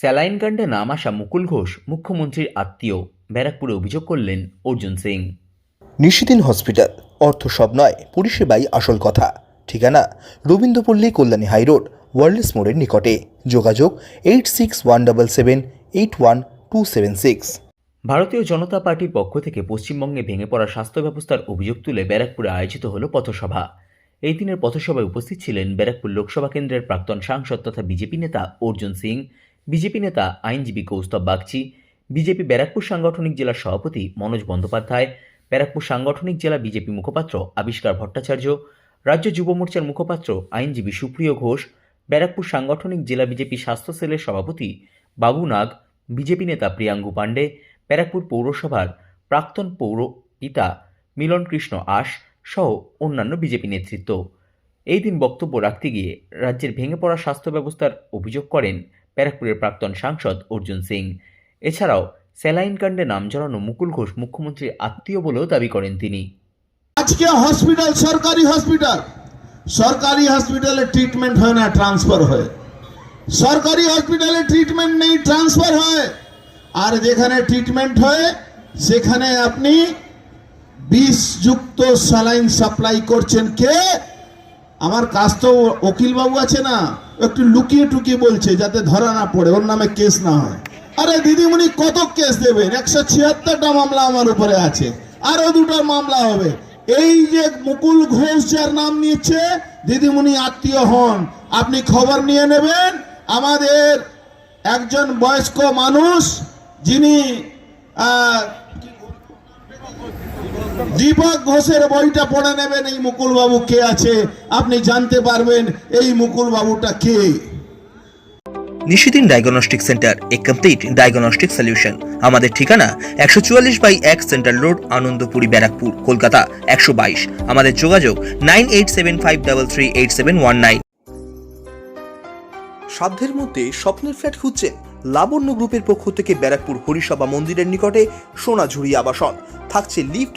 Saline কাণ্ডে নাম আসা মুকুল ঘোষ মুখ্যমন্ত্রীর আত্মীয়। ব্যারাকপুরে অভিযোগ করলেন অর্জুন সিং। নিশিদিন হসপিটাল। অর্থ সব নয় পরিষেবাই আসল কথা। ঠিকানা রবীন্দ্রপল্লী কল্যাণী হাইরোড ওয়ার্ল্ডস মোড়ের নিকটে। যোগাযোগ eight six one double seven eight one two seven six. Bharatiya Janata পার্টির পক্ষ থেকে পশ্চিমবঙ্গে ভেঙে পড়া স্বাস্থ্য ব্যবস্থার অভিযোগ তুলে ব্যারাকপুরে আয়োজিত হল পথসভা। এই দিনের পথসভায় উপস্থিত ছিলেন ব্যারাকপুর লোকসভা কেন্দ্রের প্রাক্তন সাংসদ তথা বিজেপি নেতা অর্জুন সিং। বিজেপি নেতা, আইনজীবী কৌস্তব বাগচি, বিজেপি ব্যারাকপুর সাংগঠনিক জেলার সভাপতি মনোজ বন্দ্যোপাধ্যায়, ব্যারাকপুর সাংগঠনিক জেলা বিজেপি মুখপাত্র আবিষ্কার ভট্টাচার্য, রাজ্য যুব মোর্চার মুখপাত্র আইনজীবী সুপ্রিয় ঘোষ, ব্যারাকপুর সাংগঠনিক জেলা বিজেপি স্বাস্থ্য সেলের সভাপতি বাবু নাগ, বিজেপি নেতা প্রিয়াঙ্গু পাণ্ডে, ব্যারাকপুর পৌরসভার প্রাক্তন পৌর পিতা মিলন কৃষ্ণ আশ সহ অন্যান্য বিজেপি নেতৃত্ব। এই দিন বক্তব্য রাখতে গিয়ে রাজ্যের ভেঙে পড়া স্বাস্থ্য ব্যবস্থার অভিযোগ করেন ব্যারাকপুরের প্রাক্তন সাংসদ অর্জুন সিং। এছাড়াও স্যালাইন কাণ্ডে নাম জড়ানো মুকুল ঘোষ মুখ্যমন্ত্রীর আত্মীয় বলেও দাবি করেন তিনি। আজকে হসপিটাল, সরকারি হসপিটাল। সরকারি হসপিটালে ট্রিটমেন্ট হয় না, ট্রান্সফার হয়। সরকারি হসপিটালে ট্রিটমেন্ট নেই, ট্রান্সফার হয়। আর যেখানে ট্রিটমেন্ট হয়, সেখানে আপনি বিষযুক্ত স্যালাইন সাপ্লাই করছেন কে? আমার কাজ তো উকিল বাবু আছে না। একটু লুকিয়ে টুকিয়ে বলছে যাতে ধরা না পড়ে, ওর নামে কেস না হয়। আরে দিদিমণি কত কেস দেবেন? একশো ছিয়াত্তরটা মামলা আমার উপরে আছে। আরও দুটো মামলা হবে। এই যে মুকুল ঘোষ যার নাম নিচ্ছে দিদিমণি আত্মীয় হন। আপনি খবর নিয়ে নেবেন, আমাদের একজন বয়স্ক মানুষ, যিনি দীপক ঘোষের বইটা পড়ে নেবেন এই মুকুল বাবু কে আছে? আপনি জানতে পারবেন এই মুকুল বাবুটা কে? নিশিদিন ডায়াগনস্টিক সেন্টার এ কমপ্লিট ডায়াগনস্টিক সলিউশন আমাদের ঠিকানা একশো চুয়াল্লিশ বাই এক সেন্ট্রাল রোড আনন্দপুরি ব্যারাকপুর কলকাতা একশো বাইশ। আমাদের যোগাযোগ nine eight seven five double three eight seven one nine. সাধ্যের মধ্যে স্বপ্নের ফ্ল্যাট খুঁজছেন লাবণ্য গ্রুপের পক্ষ থেকে ব্যারাকপুর হরিসভা মন্দিরের নিকটে সোনাঝুরি আবাসন। থাকছে lift